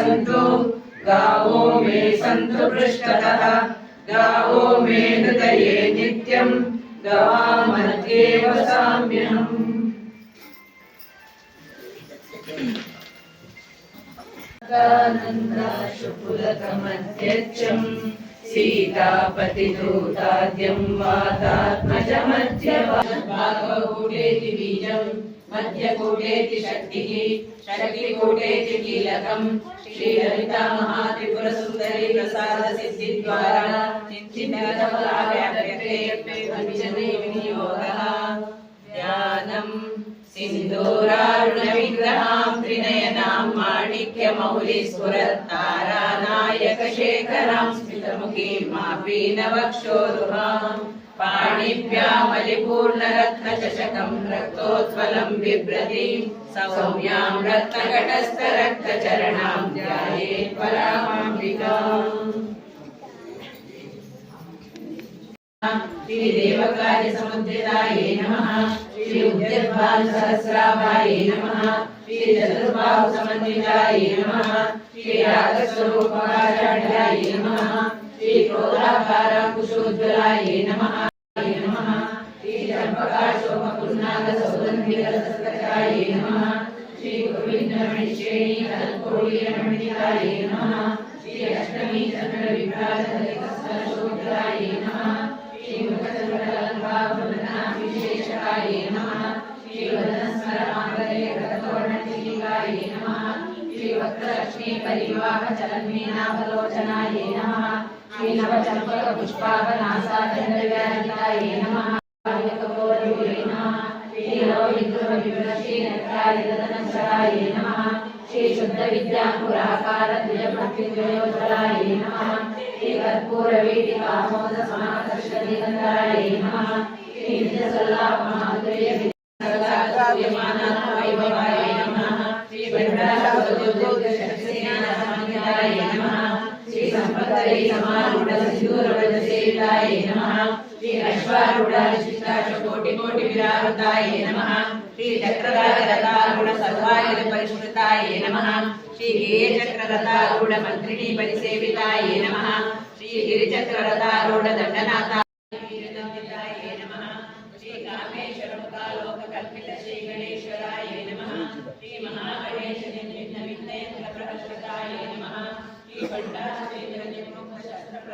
सन्तु गावो मे सन्तु पृष्ठतः गावो मे हृदये नित्यम् गवामध्ये वसाम्यहम् शुकुलकमध्यक्षम् सीतापतिदूताद्यं वातात्मजमध्यभागकूटेति बीजम् मध्यकूटेति शक्तिः शक्तिकूटेति कीलकम् श्रीललिता महात्रिपुरसुन्दरी प्रसादसिद्धिद्वारा चिन्तितफलाव्याप्यते विनियोगः। ध्यानम् सिन्दूरारुणविग्रहां त्रिनयनां माणिक्यमौलिस्फुरत्तारानायकशेखरां स्मितमुखीं मापीनवक्षोरुहां पाणिभ्यामलिपूर्णरत्नचषकं रक्तोत्पलं बिभ्रतीं सौम्यां रत्नघटस्थरक्तचरणां ध्यायेत् परामाम्बिकाम् श्री देवकार्य समुद्रिताय नमः। श्री उद्यद्भानु सहस्राभाय नमः। श्री चतुर्बाहु समन्विताय नमः। श्री रागस्वरूपकाचार्याय नमः। श्री क्रोधाकार कुशोज्ज्वलाय नमः। नमः श्री चम्पकाशोपकुन्नाग सौगन्धिकसत्कचाय नमः। श्री गोविन्दरमणिश्रेणी कल्पोळीरमणिताय नमः। श्री अष्टमी चन्द्रविभ्राजक రక్తలక్ష్మీ పరివాహ చలన్మీనాభలోచనాయే నమ శ్రీనవ చంపక పుష్పాభ నాసా శ్రీ శుద్ధ విద్యాంకురాకార నమ శ్రీ కర్పూర వీటి కామోద నమ శ్రీ సల్లాపమా श्रीभण्डारवदोद्योगशक्तिज्ञानसमन्विताय नमः श्रीसम्पत्तयै समारूढसिन्दूरव्रजसेविताय नमः श्री अश्वारूढारिशिष्टाशकोटिकोटिविरावृताय नमः श्रीचक्रराजरथारूढसर्वायुधपरिष्कृताय नमः श्रीगेयचक्ररथारूढमन्त्रिणी परिसेविताय नमः श्रीगिरिचक्ररथारूढदण्डनाथाय नमः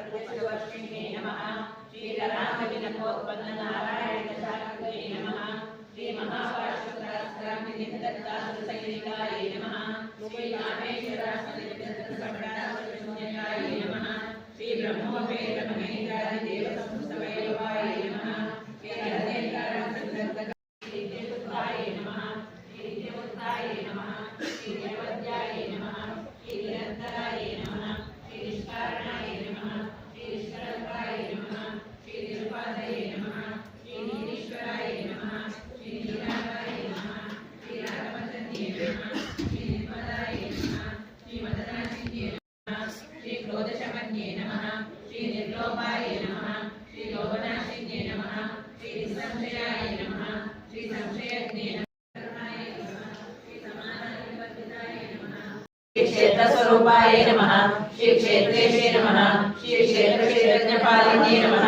ప్రత్యక్షవర్షిణే నమ శ్రీరామజనకోత్పన్న నారాయణ శాఖే నమ శ్రీ మహావారసురాస్త్రామి నిధదత్తాసుసైనికాయ నమ శ్రీ రామేశ్వరాస్త్రసంప్రదాయ నమ శ్రీ బ్రహ్మోపేత మహేంద్రాది దేవత क्षेत्रस्वरूपाय नमः श्री क्षेत्रेशे नमः श्री क्षेत्रक्षेत्रज्ञपालिन्ये नमः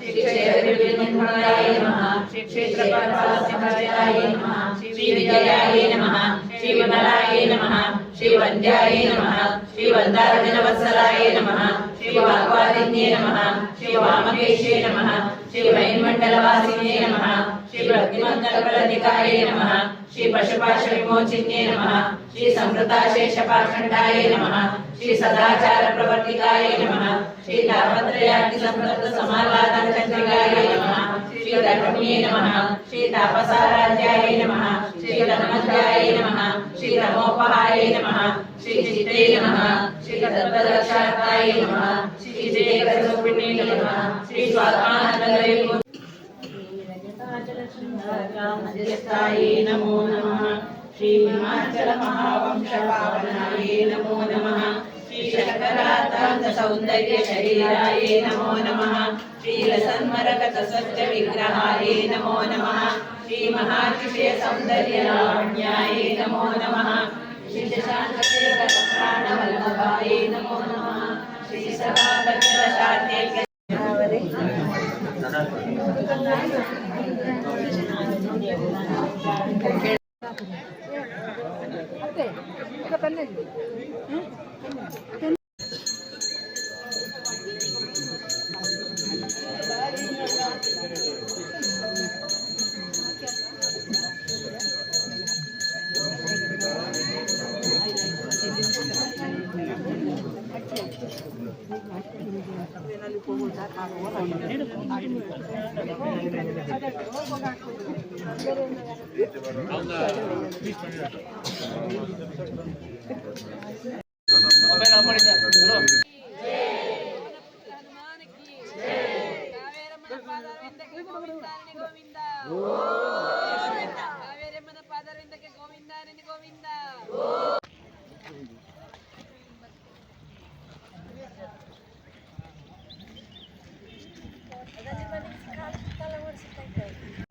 श्री क्षेत्रविद्याय नमः श्री क्षेत्रपालसिंहाय नमः श्री विजयाय नमः श्री विमलाय नमः श्री वन्द्याय नमः श्री वन्दार्जनवत्सलाय नमः श्री वाग्वादिन्ये नमः श्री वामकेशे नमः శ్రీ వైన్మండలవాసినే నమ. శ్రీ భక్తిమంతరపలధికారే నమ. శ్రీ పశుపాశ విమోచిన్యే నమ. శ్రీ సంవృతాశేషపాఖండాయ నమ. శ్రీ సదాచార ప్రవర్తికాయ నమ. శ్రీ తాపత్రయాగ్ని సంపద సమావాద చంద్రికాయ నమ. శ్రీధర్మ్యే నమ శ్రీ తపసారాధ్యాయ నమ శ్రీ నమ శ్రీ నమ శ్రీ నమ శ్రీ నమ శ్రీ నమ శ్రీ స్వాత్మానందరే నమో నమ శ్రీ హిమాచల మహావంశ పావనాయ నమో నమ श्रीशङ्करातान्तसौन्दर्यशरीराय नमो नमः। श्रीरसन्मरकतसत्यविग्रहाय नमो नमः। श्रीमहातिशयसौन्दर्यलावण्याय नमो नमः। प्राणवल्लभाय नमो नमः। ಕಣ್ಣಿಗೆ Open, open, open. followers pa ito.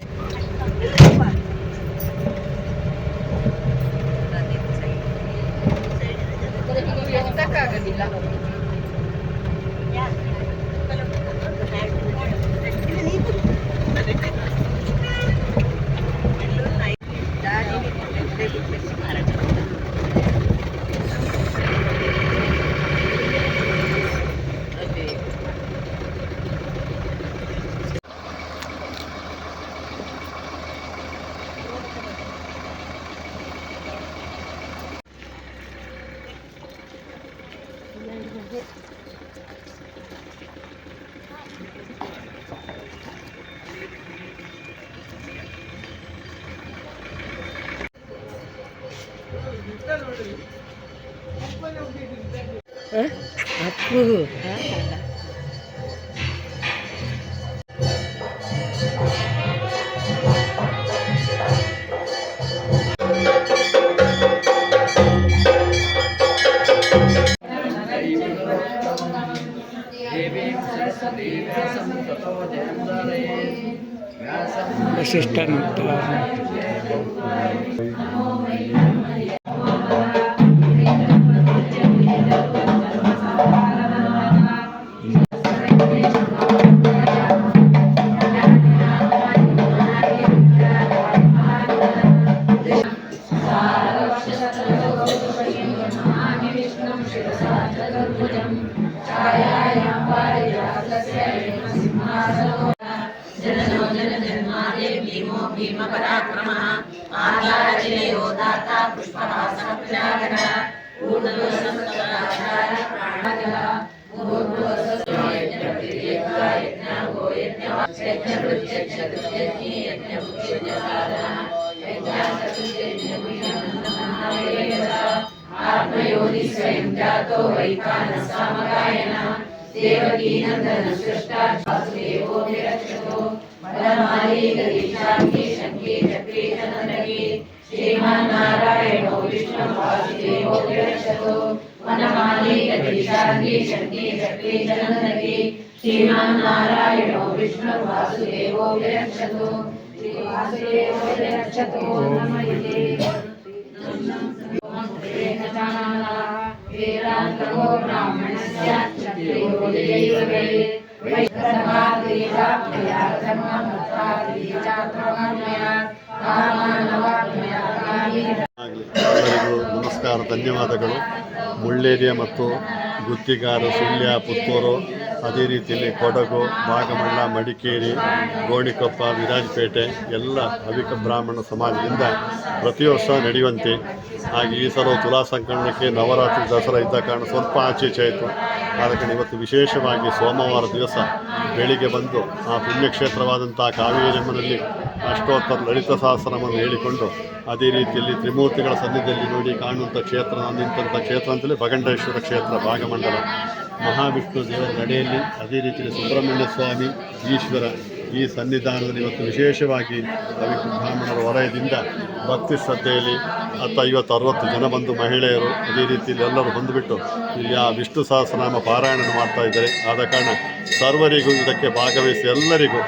Masih Asisten स्वयं जातो वैखानसामगायनः देवकी नन्दन सृष्टा वासुदेवो विरक्षतो वनमाली गरीशाङ्गी शङ्की चक्री चन्द्रकी श्रीमन्नारायणो विष्णु वासुदेवो विरक्षतो वनमाली गरीशाङ्गी शङ्की चक्री चन्द्रकी श्रीमन्नारायणो विष्णु वासुदेवो विरक्षतो श्रीवासुदेवो विरक्षतो नमयते वेदान्तमो ನಮಸ್ಕಾರ ಧನ್ಯವಾದಗಳು. ಮುಳ್ಳೇರಿಯ ಮತ್ತು ಗುತ್ತಿಗಾರ ಸುಳ್ಯ ಪುತ್ತೂರು ಅದೇ ರೀತಿಯಲ್ಲಿ ಕೊಡಗು ಭಾಗಮಂಡ ಮಡಿಕೇರಿ, ಗೋಣಿಕೊಪ್ಪ, ವಿರಾಜಪೇಟೆ, ಎಲ್ಲ ಅವಿಕ ಬ್ರಾಹ್ಮಣ ಸಮಾಜದಿಂದ ಪ್ರತಿ ವರ್ಷ ನಡೆಯುವಂತೆ. ಹಾಗೆ ಈ ಸಲ ತುಲಾ ಸಂಕಲನಕ್ಕೆ ನವರಾತ್ರಿ ದಸರಾ ಇದ್ದ ಕಾರಣ ಸ್ವಲ್ಪ ಆಚೆ ಈಚೆ ಆಯಿತು. ಕಾರಣ ಇವತ್ತು ವಿಶೇಷವಾಗಿ ಸೋಮವಾರ ದಿವಸ ಬೆಳಿಗ್ಗೆ ಬಂದು ಆ ಪುಣ್ಯಕ್ಷೇತ್ರವಾದಂಥ ಕಾವೇರಿಯಮ್ಮನಲ್ಲಿ ಅಷ್ಟೋತ್ತರ ಲಲಿತ ಸಹಸ್ರನವನ್ನು ಹೇಳಿಕೊಂಡು ಅದೇ ರೀತಿಯಲ್ಲಿ ತ್ರಿಮೂರ್ತಿಗಳ ಸನ್ನಿಧಿಯಲ್ಲಿ ನೋಡಿ ಕಾಣುವಂಥ ಕ್ಷೇತ್ರ ನಿಂತಹ ಕ್ಷೇತ್ರ ಅಂತಲೇ ಭಗಂಡೇಶ್ವರ ಕ್ಷೇತ್ರ, ಭಾಗಮಂಡಲ. ಮಹಾವಿಷ್ಣು ದೇವರ ನಡೆಯಲ್ಲಿ ಅದೇ ರೀತಿಯಲ್ಲಿ ಸುಬ್ರಹ್ಮಣ್ಯ ಸ್ವಾಮಿ, ಈಶ್ವರ ಈ ಸನ್ನಿಧಾನದಲ್ಲಿ ಇವತ್ತು ವಿಶೇಷವಾಗಿ ಕವಿ ಬ್ರಾಹ್ಮಣರ ವಲಯದಿಂದ ಭಕ್ತಿ ಶ್ರದ್ಧೆಯಲ್ಲಿ ಹತ್ತು ಐವತ್ತು, ಅರವತ್ತು ಜನ ಬಂದು ಮಹಿಳೆಯರು ಅದೇ ರೀತಿಯಲ್ಲಿ ಎಲ್ಲರೂ ಬಂದುಬಿಟ್ಟು ಇಲ್ಲಿ ಆ ವಿಷ್ಣು ಸಹಸ್ರನಾಮ ಪಾರಾಯಣ ಮಾಡ್ತಾ ಇದ್ದಾರೆ. ಆದ ಕಾರಣ ಸರ್ವರಿಗೂ ಇದಕ್ಕೆ ಭಾಗವಹಿಸಿ ಎಲ್ಲರಿಗೂ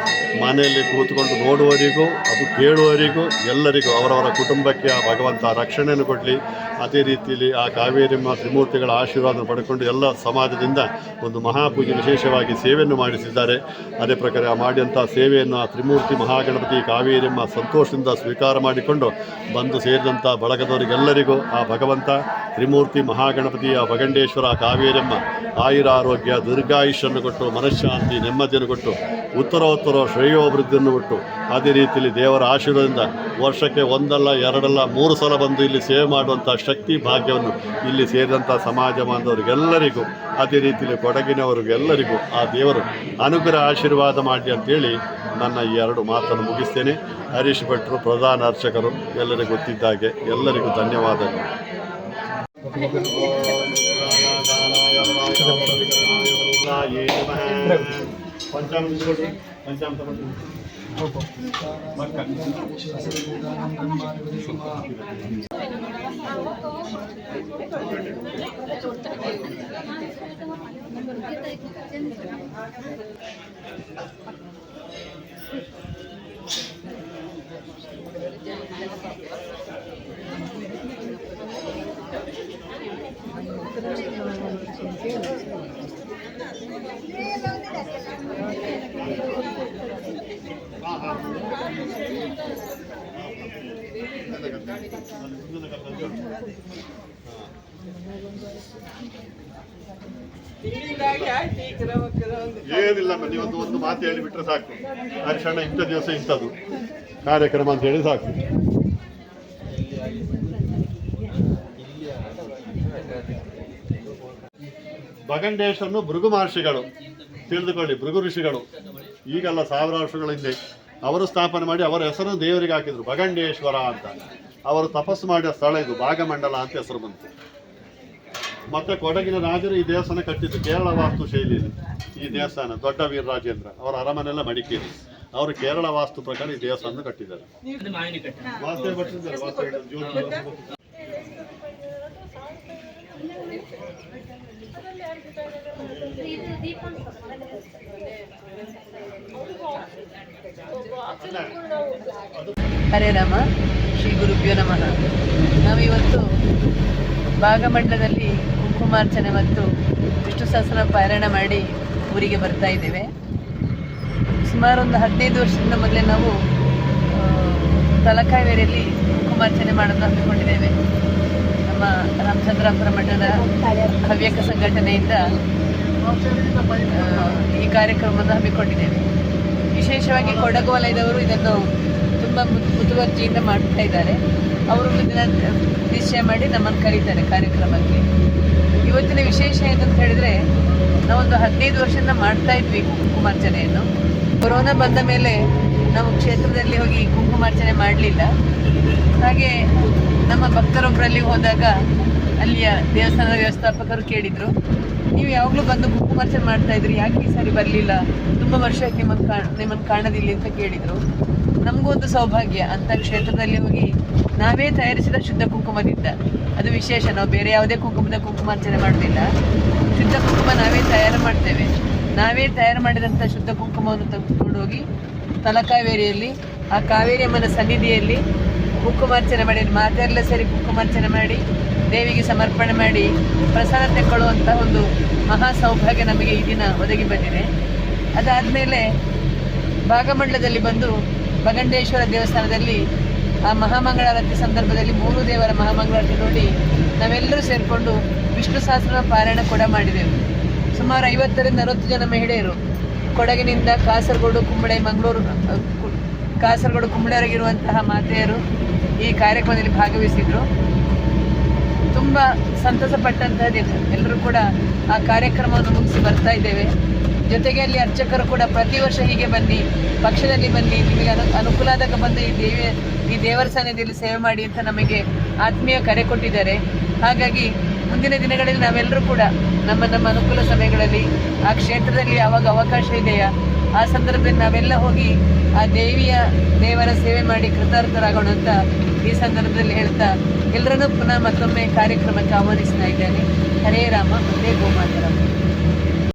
ಮನೆಯಲ್ಲಿ ಕೂತ್ಕೊಂಡು ನೋಡುವವರಿಗೂ, ಅದು ಕೇಳುವವರಿಗೂ, ಎಲ್ಲರಿಗೂ ಅವರವರ ಕುಟುಂಬಕ್ಕೆ ಆ ಭಗವಂತ ರಕ್ಷಣೆಯನ್ನು ಕೊಡಲಿ. ಅದೇ ರೀತಿಯಲ್ಲಿ ಆ ಕಾವೇರಿಮ್ಮ ತ್ರಿಮೂರ್ತಿಗಳ ಆಶೀರ್ವಾದ ಪಡ್ಕೊಂಡು ಎಲ್ಲ ಸಮಾಜದಿಂದ ಒಂದು ಮಹಾಪೂಜೆ ವಿಶೇಷವಾಗಿ ಸೇವೆಯನ್ನು ಮಾಡಿಸಿದ್ದಾರೆ. ಅದೇ ಪ್ರಕಾರ ಮಾಡಿದಂಥ ಸೇವೆಯನ್ನು ಆ ತ್ರಿಮೂರ್ತಿ ಮಹಾಗಣಪತಿ ಕಾವೇರಿಮ್ಮ ಸಂತೋಷದಿಂದ ಸ್ವೀಕಾರ ಮಾಡಿಕೊಂಡು ಬಂದು ಸೇರಿದಂಥ ಬಳಗದವರಿಗೆಲ್ಲರಿಗೂ ಆ ಭಗವಂತ, ತ್ರಿಮೂರ್ತಿ ಮಹಾಗಣಪತಿ, ಆ ಭಗಂಡೇಶ್ವರ ಕಾವೇರಮ್ಮ ಆಯುರ ಆರೋಗ್ಯ ದೀರ್ಘಾಯುಷ್ಯನ್ನು ಕೊಟ್ಟು, ಮನಃಶಾಂತಿ, ನೆಮ್ಮದಿಯನ್ನು ಕೊಟ್ಟು, ಉತ್ತರೋತ್ತರ ಶ್ರೇಯೋಭಿವೃದ್ಧಿಯನ್ನು ಕೊಟ್ಟು, ಅದೇ ರೀತಿಯಲ್ಲಿ ದೇವರ ಆಶೀರ್ವಾದದಿಂದ ವರ್ಷಕ್ಕೆ ಒಂದಲ್ಲ, ಎರಡಲ್ಲ, ಮೂರು ಸಲ ಬಂದು ಇಲ್ಲಿ ಸೇವೆ ಮಾಡುವಂಥ ಶಕ್ತಿ, ಭಾಗ್ಯವನ್ನು ಇಲ್ಲಿ ಸೇರಿದಂಥ ಸಮಾಜ ಬಾಂಧವರಿಗೆಲ್ಲರಿಗೂ ಅದೇ ರೀತಿಯಲ್ಲಿ ಕೊಡಗಿನವರಿಗೆಲ್ಲರಿಗೂ ಆ ದೇವರು ಅನುಗ್ರಹ, ಆಶೀರ್ವಾದ ಮಾಡಿ ಅಂತೇಳಿ ನನ್ನ ಈ ಎರಡು ಮಾತನ್ನು ಮುಗಿಸ್ತೇನೆ. ಹರೀಶ್ ಭಟ್ರು ಪ್ರಧಾನ ಅರ್ಚಕರು, ಎಲ್ಲರಿಗೂ ಗೊತ್ತಿದ್ದಾಗೆ ಎಲ್ಲರಿಗೂ ಧನ್ಯವಾದಗಳು. पंचाम पंचाम Thank you. ಏನಿಲ್ಲ ನೀವೊಂದು ಒಂದು ಮಾತು ಹೇಳಿಬಿಟ್ರೆ ಸಾಕು. ಹರಿಶಣ್ಣ ಇಂಥ ದಿವಸ ಇಂಥದ್ದು. ಕಾರ್ಯಕ್ರಮ ಅಂತ ಹೇಳಿ ಸಾಕು. ಭಗಂಡೇಶ್ವರನು ಭೃಗು ಮಹರ್ಷಿಗಳು, ತಿಳಿದುಕೊಳ್ಳಿ, ಭೃಗು ಋಷಿಗಳು, ಈಗಲ್ಲ ಸಾವಿರ ವರ್ಷಗಳ ಹಿಂದೆ ಅವರು ಸ್ಥಾಪನೆ ಮಾಡಿ ಅವರ ಹೆಸರನ್ನು ದೇವರಿಗೆ ಹಾಕಿದ್ರು ಭಗಂಡೇಶ್ವರ ಅಂತ. ಅವರು ತಪಸ್ಸು ಮಾಡಿದ ಸ್ಥಳ ಇದು, ಭಾಗಮಂಡಲ ಅಂತ ಹೆಸರು ಬಂತು. ಮತ್ತೆ ಕೊಡಗಿನ ರಾಜರು ಈ ದೇವಸ್ಥಾನ ಕಟ್ಟಿದ್ದು ಕೇರಳ ವಾಸ್ತು ಶೈಲಿಯಲ್ಲಿ. ಈ ದೇವಸ್ಥಾನ ದೊಡ್ಡ ವೀರ ರಾಜೇಂದ್ರ ಅವರ ಅರಮನೆಲ್ಲ ಮಡಿಕೇರಿ. ಅವರು ಕೇರಳ ವಾಸ್ತು ಪ್ರಕಾರ ಈ ದೇವಸ್ಥಾನ ಕಟ್ಟಿದ್ದಾರೆ. ಹರೇ ರಾಮ, ಶ್ರೀ ಗುರುಭ್ಯೋ ನಮಃ. ನಾವಿವತ್ತು ಭಾಗಮಂಡಲದಲ್ಲಿ ಕುಂಕುಮಾರ್ಚನೆ ಮತ್ತು ವಿಷ್ಣು ಸಹಸ್ರ ಪಾರಾಯಣ ಮಾಡಿ ಊರಿಗೆ ಬರ್ತಾ ಇದ್ದೇವೆ. ಸುಮಾರು ಒಂದು ಹದಿನೈದು ವರ್ಷದಿಂದ ಮೊದಲೇ ನಾವು ತಲಕಾವೇರಿಯಲ್ಲಿ ಕುಂಕುಮಾರ್ಚನೆ ಮಾಡೋದು ಹಮ್ಮಿಕೊಂಡಿದ್ದೇವೆ. ನಮ್ಮ ರಾಮಚಂದ್ರಾಪುರ ಮಠದ ಹವ್ಯಕ ಸಂಘಟನೆಯಿಂದ ಈ ಕಾರ್ಯಕ್ರಮವನ್ನು ಹಮ್ಮಿಕೊಂಡಿದ್ದೇವೆ. ವಿಶೇಷವಾಗಿ ಕೊಡಗು ವಲಯದವರು ಇದನ್ನು ತುಂಬ ಮುತು- ಮುತುವರ್ಜಿಯಿಂದ ಮಾಡ್ತಾ ಇದ್ದಾರೆ. ಅವರು ದಿನ ನಿಶ್ಚಯ ಮಾಡಿ ನಮ್ಮನ್ನು ಕರೀತಾರೆ ಕಾರ್ಯಕ್ರಮಕ್ಕೆ. ಇವತ್ತಿನ ವಿಶೇಷ ಏನಂತ ಹೇಳಿದ್ರೆ, ನಾವೊಂದು ಹದಿನೈದು ವರ್ಷದಿಂದ ಮಾಡ್ತಾ ಇದ್ವಿ ಕುಂಕುಮಾರ್ಚನೆಯನ್ನು ಕೊರೋನಾ ಬಂದ ಮೇಲೆ ನಾವು ಕ್ಷೇತ್ರದಲ್ಲಿ ಹೋಗಿ ಕುಂಕುಮಾರ್ಚನೆ ಮಾಡಲಿಲ್ಲ. ಹಾಗೆ ನಮ್ಮ ಭಕ್ತರೊಬ್ಬರಲ್ಲಿ ಹೋದಾಗ ಅಲ್ಲಿಯ ದೇವಸ್ಥಾನದ ವ್ಯವಸ್ಥಾಪಕರು ಕೇಳಿದರು, ನೀವು ಯಾವಾಗಲೂ ಬಂದು ಕುಂಕುಮಾರ್ಚನೆ ಮಾಡ್ತಾ ಇದ್ರಿ ಯಾಕೆ ಈ ಸಾರಿ ಬರಲಿಲ್ಲ? ತುಂಬ ವರ್ಷ ಆಯ್ತು ನಿಮ್ಮನ್ನು ಕಾಣ ನಿಮ್ಮನ್ನು ಕಾಣೋದಿಲ್ಲ ಅಂತ ಕೇಳಿದರು. ನಮಗೂ ಒಂದು ಸೌಭಾಗ್ಯ, ಅಂತ ಕ್ಷೇತ್ರದಲ್ಲಿ ಹೋಗಿ ನಾವೇ ತಯಾರಿಸಿದ ಶುದ್ಧ ಕುಂಕುಮದಿಂದ. ಅದು ವಿಶೇಷ, ನಾವು ಬೇರೆ ಯಾವುದೇ ಕುಂಕುಮದ ಕುಂಕುಮಾರ್ಚನೆ ಮಾಡೋದಿಲ್ಲ ಶುದ್ಧ ಕುಂಕುಮ ನಾವೇ ತಯಾರು ಮಾಡ್ತೇವೆ. ನಾವೇ ತಯಾರು ಮಾಡಿದಂಥ ಶುದ್ಧ ಕುಂಕುಮವನ್ನು ತೆಗೆದುಕೊಂಡು ಹೋಗಿ ತಲಕಾವೇರಿಯಲ್ಲಿ ಆ ಕಾವೇರಿ ಅಮ್ಮನ ಸನ್ನಿಧಿಯಲ್ಲಿ ಕುಂಕುಮಾರ್ಚನೆ ಮಾಡಿ ಮಾತೆಲ್ಲ ಸೇರಿ ಕುಂಕುಮಾರ್ಚನೆ ಮಾಡಿ, ದೇವಿಗೆ ಸಮರ್ಪಣೆ ಮಾಡಿ ಪ್ರಸಾದ ತೆಕ್ಕೊಳ್ಳುವಂತಹ ಒಂದು ಮಹಾ ಸೌಭಾಗ್ಯ ನಮಗೆ ಈ ದಿನ ಒದಗಿ ಬಂದಿದೆ. ಅದಾದಮೇಲೆ ಭಾಗಮಂಡಲದಲ್ಲಿ ಬಂದು ಭಗಂಡೇಶ್ವರ ದೇವಸ್ಥಾನದಲ್ಲಿ ಆ ಮಹಾಮಂಗಳಾರತಿ ಸಂದರ್ಭದಲ್ಲಿ ಮೂರು ದೇವರ ಮಹಾಮಂಗಳಾರತಿ ನೋಡಿ ನಾವೆಲ್ಲರೂ ಸೇರಿಕೊಂಡು ವಿಷ್ಣು ಸಹಸ್ರನ ಪಾರಾಯಣ ಕೂಡ ಮಾಡಿದೆವು. ಸುಮಾರು ಐವತ್ತರಿಂದ ಅರವತ್ತು ಜನ ಮಹಿಳೆಯರು ಕೊಡಗಿನಿಂದ ಕಾಸರಗೋಡು, ಕುಂಬಳೆ, ಮಂಗಳೂರು ಕಾಸರಗೋಡು ಕುಂಬಳೆಯರಿಗಿರುವಂತಹ ಮಾತೆಯರು ಈ ಕಾರ್ಯಕ್ರಮದಲ್ಲಿ ಭಾಗವಹಿಸಿದ್ರು. ತುಂಬ ಸಂತಸ ಪಟ್ಟಂತಹ ದಿನ ಎಲ್ಲರೂ ಕೂಡ ಆ ಕಾರ್ಯಕ್ರಮವನ್ನು ಮುಗಿಸಿ ಬರ್ತಾ ಇದ್ದೇವೆ. ಜೊತೆಗೆ ಅಲ್ಲಿ ಅರ್ಚಕರು ಕೂಡ ಪ್ರತಿ ವರ್ಷ ಹೀಗೆ ಬನ್ನಿ, ಪಕ್ಷದಲ್ಲಿ ಬನ್ನಿ, ನಿಮಗೆ ಅನು, ಅನುಕೂಲ ಆದಾಗ ಬಂದು ಈ ದೇವಿ, ಈ ದೇವರ ಸನ್ನಿಧಿಯಲ್ಲಿ ಸೇವೆ ಮಾಡಿ ಅಂತ ನಮಗೆ ಆತ್ಮೀಯ ಕರೆ ಕೊಟ್ಟಿದ್ದಾರೆ. ಹಾಗಾಗಿ ಮುಂದಿನ ದಿನಗಳಲ್ಲಿ ನಾವೆಲ್ಲರೂ ಕೂಡ ನಮ್ಮ ನಮ್ಮ ಅನುಕೂಲ ಸಮಯಗಳಲ್ಲಿ ಆ ಕ್ಷೇತ್ರದಲ್ಲಿ ಯಾವಾಗ ಅವಕಾಶ ಇದೆಯಾ, ಆ ಸಂದರ್ಭದಲ್ಲಿ ನಾವೆಲ್ಲ ಹೋಗಿ ಆ ದೇವಿಯ, ದೇವರ ಸೇವೆ ಮಾಡಿ ಕೃತಾರ್ಥರಾಗೋಣ ಅಂತ ಈ ಸಂದರ್ಭದಲ್ಲಿ ಹೇಳ್ತಾ ಎಲ್ಲರನ್ನೂ ಪುನಃ ಮತ್ತೊಮ್ಮೆ ಕಾರ್ಯಕ್ರಮಕ್ಕೆ ಆಹ್ವಾನಿಸ್ತಾ ಇದ್ದೇನೆ. ಹರೇ ರಾಮ ಮತ್ತೆ ಗೋಮಾತರಂ.